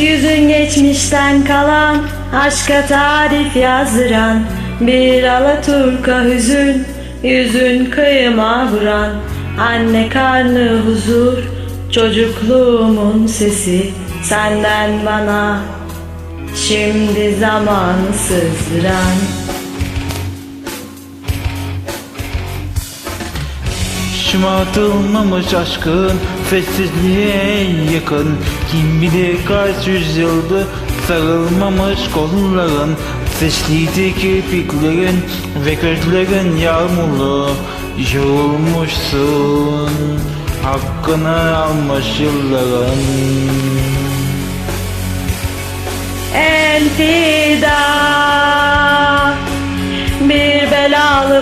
Yüzün geçmişten kalan Aşka tarif yazdıran Bir alaturka hüzün Yüzün kıyıma vuran. Anne karnı huzur Çocukluğumun sesi Senden bana Şimdi zaman sızdıran Şımartılmamış aşkın sessizliğe yakın. Kim bilir kaç yüzyıldır sarılmamış kolların Seçliydi kirpiklerin ve gözlerin yağmurlu Yorulmuşsun hakkını almış yılların. Belalı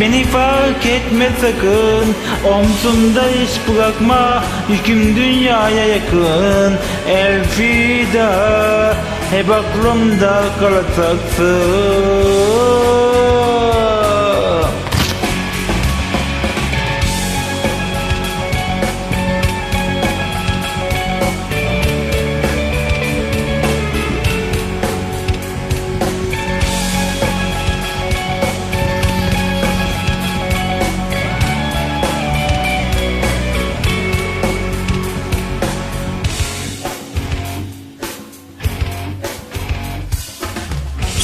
Beni fark etme sakın. Omzumda iş bırakma. Yüküm dünyaya yakın. Elfida Hep aklımda kalacaksın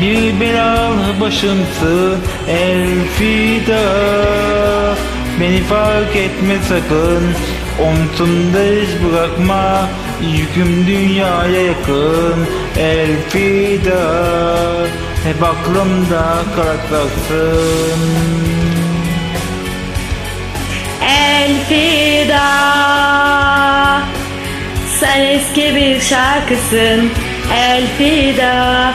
Bir belalı başımsın Elfida Beni fark etme sakın Omzumda iz bırakma. Yüküm dünyaya yakın Elfida Hep aklımda kalacaksın Elfida Sen eski bir şarkısın Elfida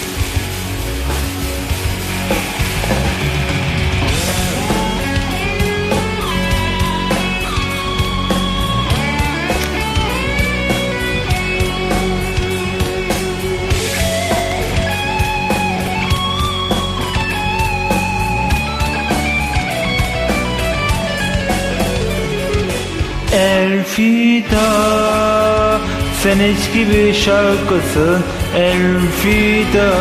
Elfida Sen eski bir şarkısın. Elfida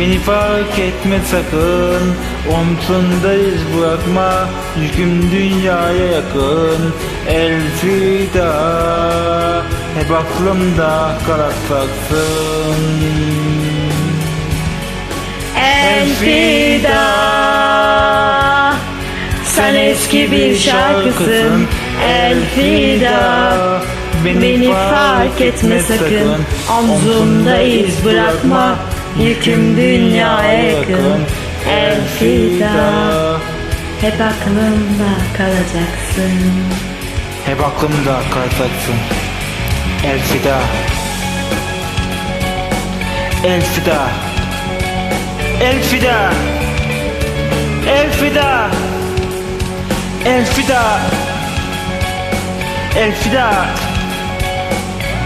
Beni fark etme sakın. Omzunda iz bırakma Yüküm dünyaya yakın. Elfida Hep aklımda kalacaksın. Elfida eski bir şarkısın. Elfida. Beni fark etme sakın. Omzumda iz bırakma. Yüküm dünyaya yakın. Elfida. Hep aklımda kalacaksın. Hep aklımda kalacaksın. Elfida. Elfida. Elfida. Elfida Elfida Elfida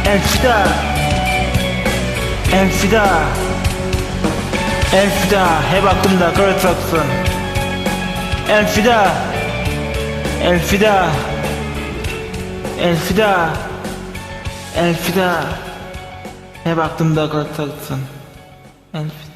Elfida Elfida Elfida hep aklımda kalacaksın Elfida Elfida Elfida Elfida Hep aklımda kalacaksın Elfida